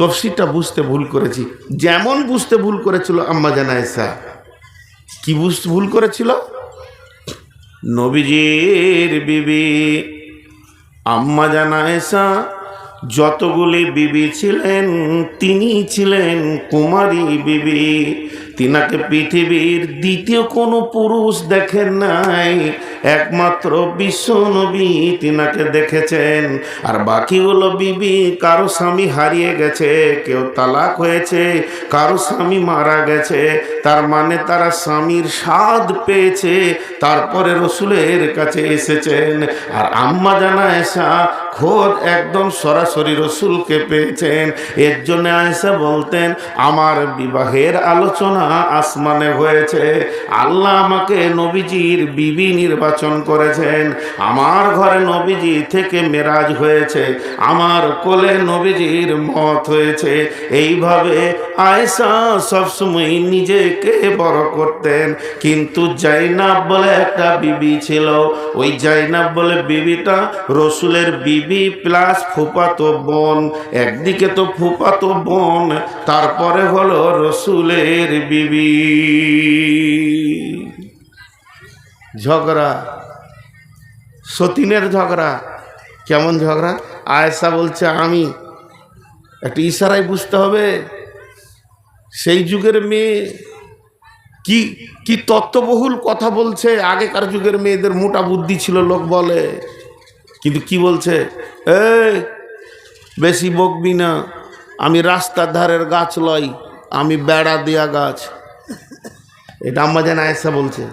তফসিরটা বুঝতে ভুল করেছি। যেমন বুঝতে ভুল করেছিল আম্মা জানায়সা কি বুঝতে ভুল করেছিল? নবীজির বিবি, আম্মা জানায়সা যতগুলি বিবি ছিলেন, তিনি ছিলেন কুমারী বিবি। তিনাকে পৃথিবীর দ্বিতীয় কোনো পুরুষ দেখেন নাই। একমাত্র বিশ্ব নবী তিনাকে দেখেছেন। আর বাকিগুলো বিবি, কারও স্বামী হারিয়ে গেছে, কেউ তালাক হয়েছে, কারও স্বামী মারা গেছে। তার মানে তারা স্বামীর স্বাদ পেয়েছে, তারপরে রসুলের কাছে এসেছেন। আর আম্মা জানা এসা খোদ একদম সরাসরি রসুলকে পেয়েছেন। এর জন্য আয়সা বলতেন, আমার বিবাহের আলোচনা আসমানে হয়েছে। আল্লাহ আমাকে নবীজির বিবি নির্বাচন করেছেন। আমার ঘরে নবীজি থেকে মেরাজ হয়েছে। আমার কোলে নবীজির মত হয়েছে। এইভাবে আয়সা সবসময় নিজেকে বড় করতেন। কিন্তু জাইনাব বলে একটা বিবি ছিল। ওই জাইনাব বলে বিবিটা রসুলের বিবি প্লাস ফুপাতো বোন। একদিকে তো ফুপাতো বোন, তারপরে হলো রসুলের বিবি। ঝগড়া, সতীনের ঝগড়া, কেমন ঝগড়া? আয়েশা বলছে, আমি একটা ইশারায় বুঝতে হবে, সেই যুগের মেয়ে কি কি তত্ত্ববহুল কথা বলছে? আগেকার যুগের মেয়েদের মোটা বুদ্ধি ছিল, লোক বলে। কিন্তু কি বলছে? এই, বেশি বকবি না, আমি রাস্তার ধারের গাছ লই, আমি বেড়া দেয়া গাছ। এটা আম্মা যেন আয়েসা বলছে,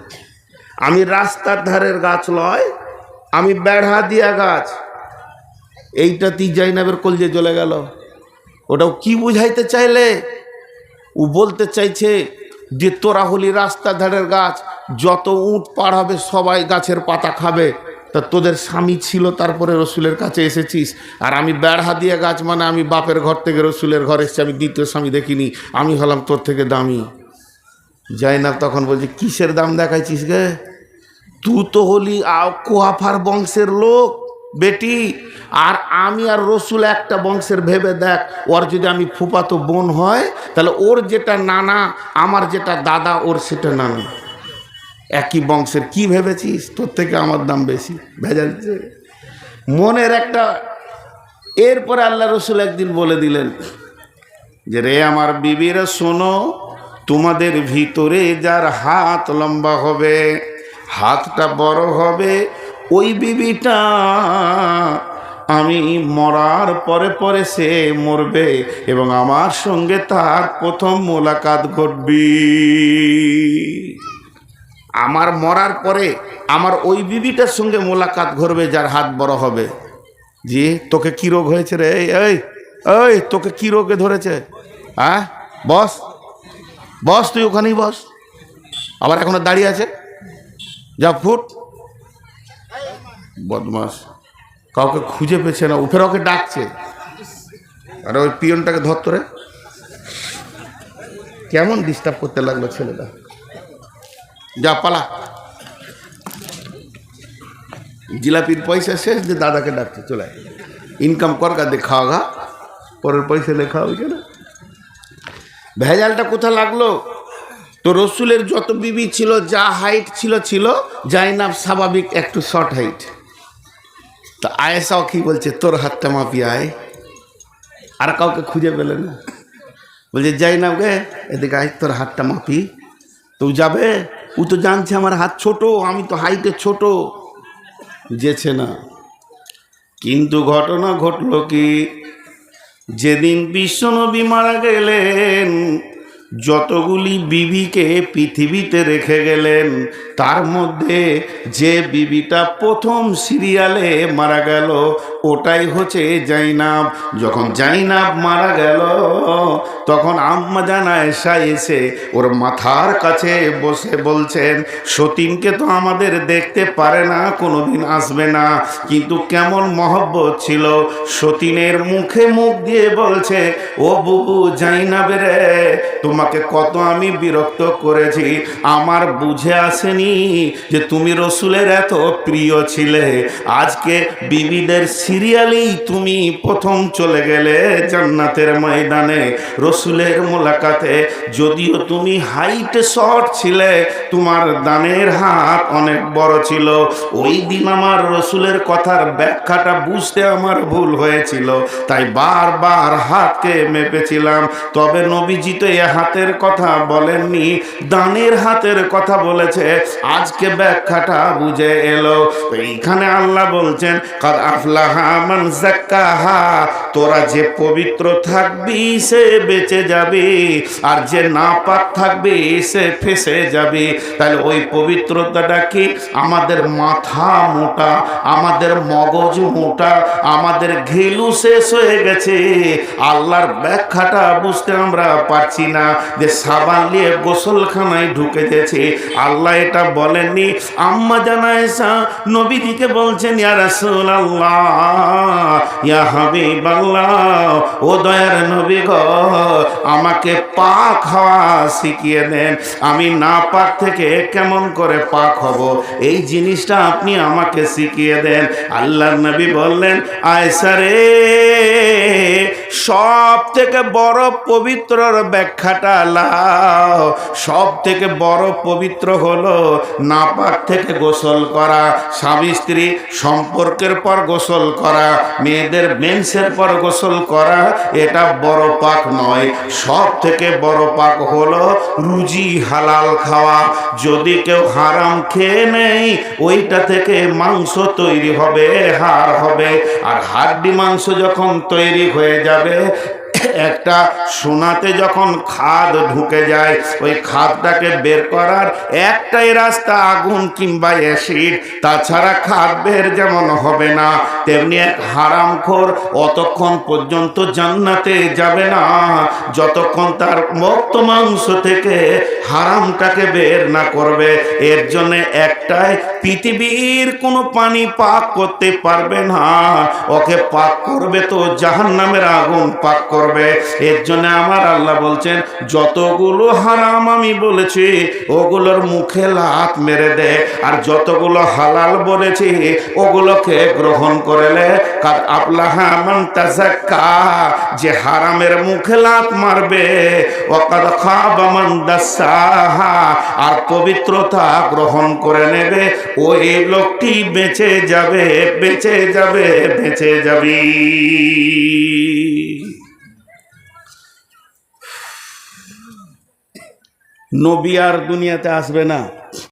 আমি রাস্তার ধারের গাছ লয় আমি বেড়া দিয়া গাছ। এইটা তুই জাইনাবের কলজে চলে গেল। ওটাও কি বুঝাইতে চাইলে? ও বলতে চাইছে যে, তোরা হলি রাস্তার ধারের গাছ, যত উঁট পার হবে সবাই গাছের পাতা খাবে। তা তোদের স্বামী ছিল, তারপরে রসুলের কাছে এসেছিস। আর আমি বেড়া দিয়ে গাছ মানে আমি বাপের ঘর থেকে রসুলের ঘর এসেছি, আমি দ্বিতীয় স্বামী দেখিনি, আমি হলাম তোর থেকে দামি। জাইনাব তখন বলছে, কিসের দাম দেখাইছিস গে? তুই তো হলি কোয়াফার বংশের লোক, বেটি। আর আমি আর রসুল একটা বংশের ভেবে দেখ, ওর যদি আমি ফুপাতো বোন হয়, তাহলে ওর যেটা নানা, আমার যেটা দাদা, ওর সেটা নানা। একই বংশের, কি ভেবেছিস? তোর থেকে আমার দাম বেশি। ভেজাল মনের একটা, এরপরে আল্লাহ রসুল একদিন বলে দিলেন, যে রে আমার বিবিরা, শোনো, তোমাদের ভিতরে যার হাত লম্বা হবে, হাতটা বড় হবে, ওই বিবিটা আমি মরার পরে পরে সে মরবে এবং আমার সঙ্গে তার প্রথম মোলাকাত ঘটবি। আমার মরার পরে আমার ওই বিবিটার সঙ্গে মোলাকাত ঘটবে যার হাত বড় হবে। জি, তোকে কি রোগ হয়েছে রে? এই এই তোকে কি রোগে ধরেছে? হ্যাঁ বস বস, তুই ওখানেই বস। আবার এখনও দাঁড়িয়ে আছে? যা, ফুট। বদমাস। কাউকে খুঁজে পেছে না উফের ওকে ডাকছে। আরে ওই পিয়নটাকে ধরতরে কেমন ডিস্টার্ব করতে লাগল ছেলেটা? যা পালা। জিলাপির পয়সা শেষ যে দাদাকে ডাকছে, চলে। ইনকাম কর, গা দে খাওয়া, গা। পরের পয়সা লেখা হয়েছে না। ভেজালটা কোথা লাগল? তো রসুলের যত বিবি ছিল, যা হাইট ছিল ছিল, যাই জাইনাব স্বাভাবিক, একটু শর্ট হাইট তা আয়েসাও কি বলছে, তোর হাতটা মাপি, আয়। আর কাউকে খুঁজে পেলে না। বলছে, যাই জাইনাব গে, এদিকে আয়, তোর হাতটা মাপি। তো যাবে ও তো জানছে আমার হাত ছোট, আমি তো হাইটে ছোট। যেছে না। কিন্তু ঘটনা ঘটল কি? যেদিন বিশ্বনবী মারা গেলেন যতগুলি বিবিকে পৃথিবীতে রেখে গেলেন, তার মধ্যে যে বিবিটা প্রথম সিরিয়ালে মারা গেল, ওটাই হচ্ছে জাইনাব। যখন জাইনাব মারা গেল, তখন আম্মা জানা এসা এসে ওর মাথার কাছে বসে বলছেন, সতীনকে তো আমাদের দেখতে পারে না, কোনোদিন আসবে না। কিন্তু কেমন মহব্বত ছিল, সতীনের মুখে মুখ দিয়ে বলছে, ও বুবু জাইনাবে রে, তোমার তোমাকে কত আমি বিরক্ত করেছি। আমার বুঝে আসেনি যে তুমি রসুলের এত প্রিয় ছিলে। আজকে বিবিদের সিরিয়ালেই তুমি প্রথম চলে গেলে জান্নাতের ময়দানে। রসুলের মোলাকাতে যদিও তুমি হাইট শর্ট ছিলে, তোমার দানের হাত অনেক বড় ছিল। ওই দিন আমার রসুলের কথার ব্যাখ্যাটা বুঝতে আমার ভুল হয়েছিল। তাই বারবার হাতকে মেপেছিলাম। তবে নবীজি এ হাতের কথা বলেননি, দানের হাতের কথা বলেছে। আজকে ব্যাখ্যাটা বুঝে এলো। এইখানে আল্লাহ বলছেন তোরা যে পবিত্র থাকবি, সে বেঁচে যাবে। আর যে নাপাক থাকবে, সে ফেসে যাবে। তাহলে ওই পবিত্রতাটা কি? আমাদের মাথা মোটা, আমাদের মগজ মোটা, আমাদের ঘেলু শেষ হয়ে গেছে। আল্লাহর ব্যাখ্যাটা বুঝতে আমরা পারছি না। যে সাবান নিয়ে গোসলখানায় ঢুকে গেছে আল্লাহ এটা বলেননি। আম্মা জানায়সা নবীজিকে বলছেন, ইয়া রাসূলুল্লাহ, ইয়া হাবিবাল্লাহ, ও দয়ার নবী গো, আমাকে পাক হওয়া শিখিয়ে দেন। আমি না পাক থেকে কেমন করে পাক হব? এই জিনিসটা আপনি আমাকে শিখিয়ে দেন। আল্লাহর নবী বললেন আয়সা রে সব থেকে বড় পবিত্রর ব্যাখ্যাটা লাও সব থেকে বড় পবিত্র হলো নাপাক থেকে গোসল করা, স্বামী স্ত্রী সম্পর্কের পর গোসল করা, মেয়েদের মেন্সের পর গোসল করা, এটা বড় পাক নয়। সব থেকে বড় পাক হলো রুজি হালাল খাওয়া। যদি কেউ হারাম খেয়ে নেই ওইটা থেকে মাংস তৈরি হবে, হাড় হবে। আর হাড্ডি মাংস যখন তৈরি হয়ে যাবে একটা সোনাতে যখন খাদ ঢুকে যায়, ওই খাদটাকে বের করার একটাই রাস্তা, আগুন কিংবা অ্যাসিড। তাছাড়া খাদ বের যেমন হবে না, তেমনি এক হারামখোর অতক্ষণ পর্যন্ত জান্নাতে যাবে না। যতক্ষণ তার মক্ত মাংস থেকে হারামটাকে বের না করবে, এর জন্য একটাই, পৃথিবীর কোনো পানি পাক করতে পারবে না। ওকে পাক করবে তো জাহান্নামের আগুন পাক করবে। এর জন্য আমার আল্লাহ বলছেন, যতগুলো হারাম আমি বলেছি, ওগুলোর মুখে লাত মেরে দে। আর যতগুলো হালাল বলেছি, ওগুলোকে গ্রহণ করলে কাদ আপলাহা মান তাজাক্কা যে হারামের মুখে লাত মারবে ওকাদ খাবা মান দাসাহা, আর পবিত্রতা গ্রহণ করে নেবে। ওই লোকটি বেঁচে যাবে বেঁচে যাবে বেঁচে যাবে। নবী আর দুনিয়াতে আসবে না।